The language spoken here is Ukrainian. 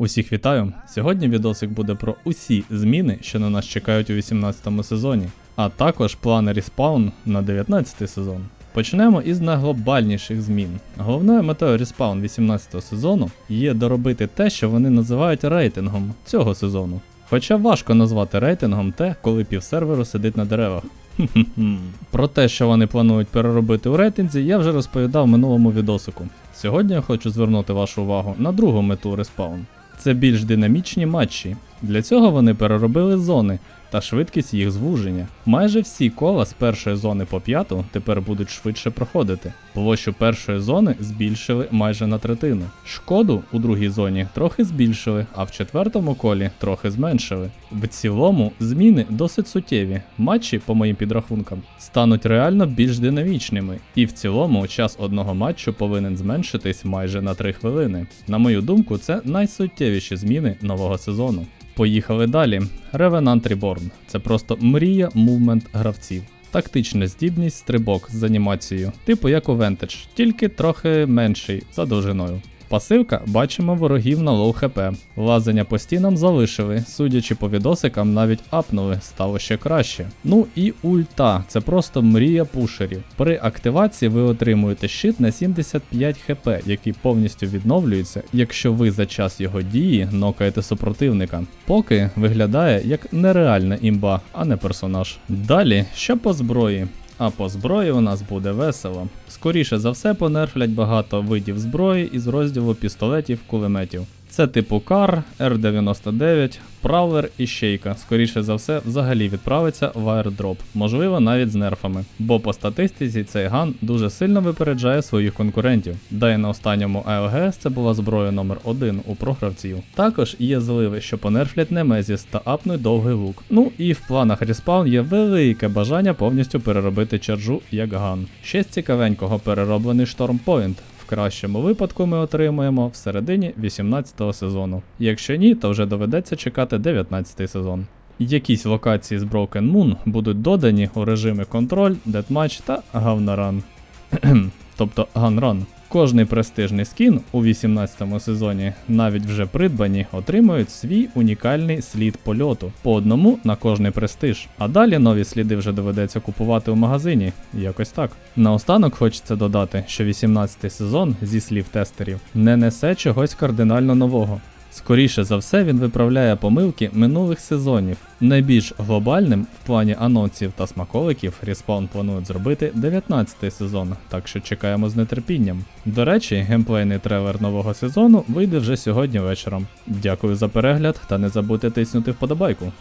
Усіх вітаю! Сьогодні відосик буде про усі зміни, що на нас чекають у 18 сезоні, а також плани Respawn на 19 сезон. Почнемо із найглобальніших змін. Головною метою Respawn 18 сезону є доробити те, що вони називають рейтингом цього сезону. Хоча важко назвати рейтингом те, коли півсерверу сидить на деревах. Про те, що вони планують переробити у рейтинзі, я вже розповідав в минулому відосику. Сьогодні я хочу звернути вашу увагу на другу мету Respawn. Це більш динамічні матчі. Для цього вони переробили зони та швидкість їх звуження. Майже всі кола з першої зони по п'яту тепер будуть швидше проходити. Площу першої зони збільшили майже на третину. Шкоду у другій зоні трохи збільшили, а в четвертому колі трохи зменшили. В цілому зміни досить суттєві. Матчі, по моїм підрахункам, стануть реально більш динамічними, і в цілому час одного матчу повинен зменшитись майже на 3 хвилини. На мою думку, це найсуттєвіші зміни нового сезону. Поїхали далі. Revenant Reborn. Це просто мрія мувмент гравців. Тактична здібність стрибок з анімацією, типу як у Vantage, тільки трохи менший за довжиною. Пасивка бачимо ворогів на лоу хп. Лазення по стінам залишили, судячи по відосикам, навіть апнули, стало ще краще. Ну і ульта, це просто мрія пушерів. При активації ви отримуєте щит на 75 хп, який повністю відновлюється, якщо ви за час його дії нокаєте супротивника. Поки виглядає як нереальна імба, а не персонаж. Далі, що по зброї. А по зброї у нас буде весело. Скоріше за все понерфлять багато видів зброї із розділу пістолетів кулеметів. Це типу Кар, Р-99, Правлер і Щейка. Скоріше за все, взагалі відправиться в аердроп, можливо, навіть з нерфами. Бо по статистиці цей ган дуже сильно випереджає своїх конкурентів. Да й на останньому АЛГС це була зброя номер 1 у програвців. Також є зливи, що понерфлять Немезіс та апнуть довгий лук. Ну і в планах Respawn є велике бажання повністю переробити чарджу як ган. Ще з цікавенького перероблений Штормпойнт. Кращому випадку ми отримаємо в середині 18 сезону. Якщо ні, то вже доведеться чекати 19 сезон. Якісь локації з Broken Moon будуть додані у режими контроль, Deathmatch та Говноран. тобто Ганран. Кожний престижний скін у 18 сезоні, навіть вже придбані, отримують свій унікальний слід польоту по одному на кожний престиж. А далі нові сліди вже доведеться купувати у магазині. Якось так. Наостанок хочеться додати, що 18 сезон, зі слів тестерів, не несе чогось кардинально нового. Скоріше за все, він виправляє помилки минулих сезонів. Найбільш глобальним в плані анонсів та смаколиків Respawn планують зробити 19-й сезон, так що чекаємо з нетерпінням. До речі, геймплейний трейлер нового сезону вийде вже сьогодні вечором. Дякую за перегляд та не забудьте тиснути вподобайку.